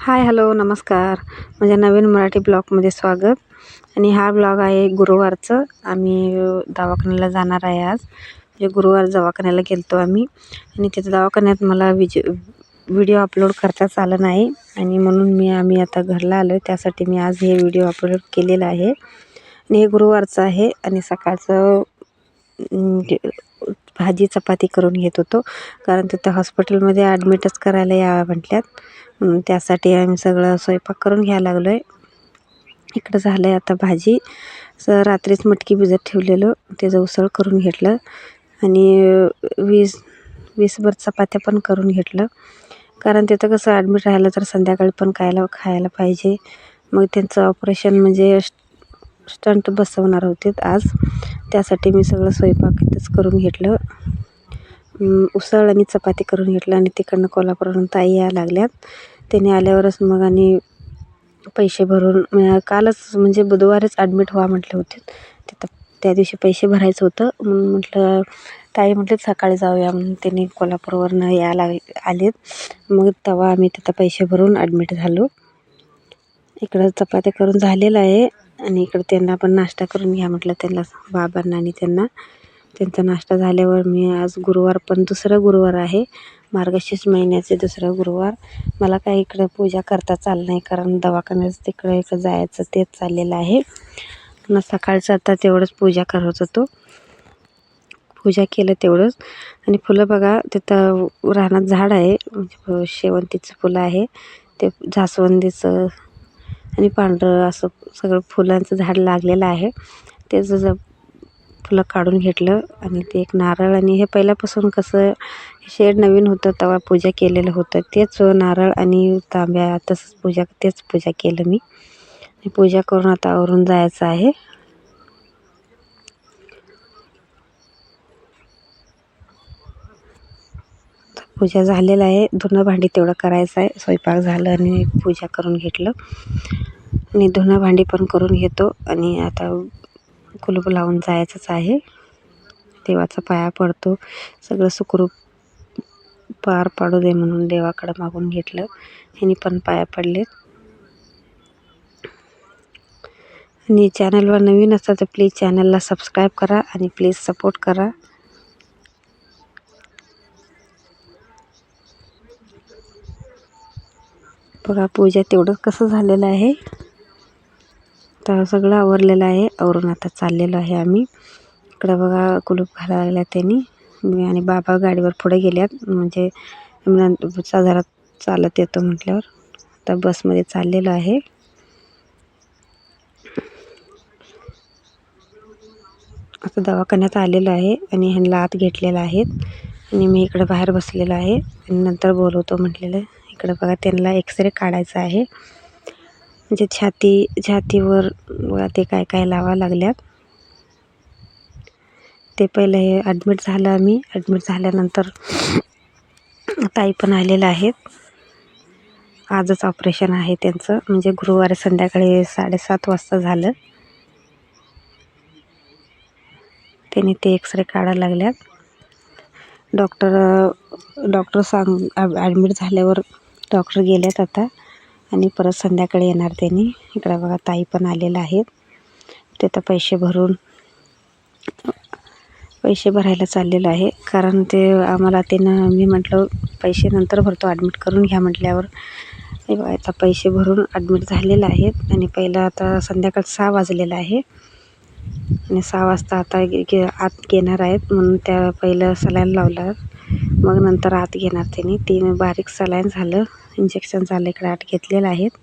Hi hello नमस्कार. माझ्या नवीन मराठी ब्लॉगमध्ये स्वागत. आणि हा ब्लॉग आहे गुरुवारचं. आम्ही दवाखान्याला जाणार आहे आज. म्हणजे गुरुवार दवाखान्याला गेलो होतो आम्ही. आणि तिथं दवाखान्यात मला विज व्हिडिओ अपलोड करताच आलं नाही. आणि म्हणून मी आम्ही आता घरला आलो आहे त्यासाठी मी आज हे व्हिडिओ अपलोड केलेलं आहे. आणि हे गुरुवारचं आहे. आणि सकाळचं भाजी चपाती करून घेत होतो. कारण तिथं हॉस्पिटलमध्ये ॲडमिटच करायला यावं म्हटल्यात. त्यासाठी आम्ही सगळं स्वयंपाक करून घ्यायला लागलो आहे इकडं झालं आहे आता भाजी. स रात्रीच मटकी भिजत ठेवलेलं. त्याचं उसळ करून घेतलं. आणि वीस वीसभर चपात्या पण करून घेतलं. कारण तिथं कसं ॲडमिट राहिलं तर संध्याकाळी पण खायला खायला पाहिजे. मग त्यांचं ऑपरेशन म्हणजे स्टंट बसवणार होते आज. त्यासाठी मी सगळं स्वयंपाक इथंच करून घेतलं. उसळ आणि चपाती करून घेतलं आणि तिकडनं कोल्हापूरवरून ताई यायला लागल्यात. त्याने आल्यावरच मग आणि पैसे भरून कालच म्हणजे बुधवारीच ॲडमिट व्हा म्हटले होते. तिथं त्या दिवशी पैसे भरायचं होतं. म्हणून म्हटलं ताई म्हटले सकाळी जाऊया म्हणून त्यांनी कोल्हापूरवरून यायला आलेत. मग तेव्हा आम्ही तिथं पैसे भरून ॲडमिट झालो. इकडं चपात्या करून झालेलं आहे. आणि इकडं त्यांना पण नाश्ता करून घ्या म्हटलं त्यांना बाबांना आणि त्यांना. त्यांचा नाश्ता झाल्यावर मी आज गुरुवार पण दुसरा गुरुवार आहे. मार्गशीर्ष महिन्याचे दुसरा गुरुवार. मला काही इकडं पूजा करता चाललं नाही कारण दवाखान्यात तिकडं इकडं जायचं तेच चाललेलं आहे. ना सकाळचं आता तेवढंच पूजा करत होतो. पूजा केलं तेवढंच. आणि फुलं बघा तिथं रानात झाड आहे. म्हणजे शेवंतीचं फुलं आहे. ते जास्वंदीचं आणि पांढरं असं सगळं फुलांचं झाड लागलेलं आहे. त्याचं फुलं काढून घेतलं आणि ते एक नारळ आणि हे पहिल्यापासून कसं शेड नवीन होतं तेव्हा पूजा केलेलं होतं. तेच नारळ आणि तांब्या तसंच पूजा तेच पूजा केलं मी. पूजा करून आता आवरून जायचं आहे. पूजा झालेलं आहे. धुणं भांडी तेवढं करायचं आहे. स्वयंपाक झालं आणि पूजा करून घेतलं. आणि धुणं भांडी पण करून घेतो आणि आता कुलूप लावून जायचंच आहे. देवाचा पाया पडतो. सगळं सुखरूप पार पाडू दे म्हणून देवाकडं मागून घेतलं. ह्यानी पण पाया पडले आणि चॅनलवर नवीन असाल तर प्लीज चॅनलला सबस्क्राईब करा आणि प्लीज सपोर्ट करा. बघा पूजा तेवढं कसं झालेलं आहे. तर सगळं आवरलेलं आहे. आवरून आता चाललेलो आहे आम्ही. इकडं बघा कुलूप घालायला त्यांनी. मी आणि बाबा गाडीवर पुढे गेल्यात. म्हणजे साधारण चालत येतो म्हटल्यावर. आता बसमध्ये चाललेलो आहे. आता दवाखान्यात आलेलो आहे आणि ह्यांना आत घेतलेलं आहेत. आणि मी इकडं बाहेर बसलेलो आहे. आणि नंतर बोलवतो म्हटलेलं इकडं बघा त्यांना एक्सरे काढायचा आहे. म्हणजे छाती छातीवर बघा ते काय काय लावा लागल्यात. ते पहिलं हे ॲडमिट झालं आम्ही. ॲडमिट झाल्यानंतर ताई पण आलेल्या आहेत. आजच ऑपरेशन आहे त्यांचं. म्हणजे गुरुवारी संध्याकाळी साडेसात वाजता झालं. त्यांनी ते एक्सरे काढायला लागल्यात. डॉक्टर डॉक्टर सांग ॲडमिट झाल्यावर डॉक्टर गेल्यात आता. आणि परत संध्याकाळी येणार त्यांनी. इकडं बघा ताई पण आलेला आहेत. ते तर पैसे भरून पैसे भरायला चाललेलं आहे. कारण ते आम्हाला त्यानं मी म्हटलं पैसे नंतर भरतो ॲडमिट करून घ्या म्हटल्यावर. आता पैसे भरून ॲडमिट झालेलं आहेत. आणि पहिलं आता संध्याकाळ सहा वाजलेलं आहे. आणि सहा वाजता आता गे आत घेणार आहेत. म्हणून त्या पहिलं सलाईन लावलं. मग नंतर आत घेणार त्यांनी. ते बारीक सलाईन झालं. इंजेक्शन झालं. इकडे आत घेतलेलं आहेत.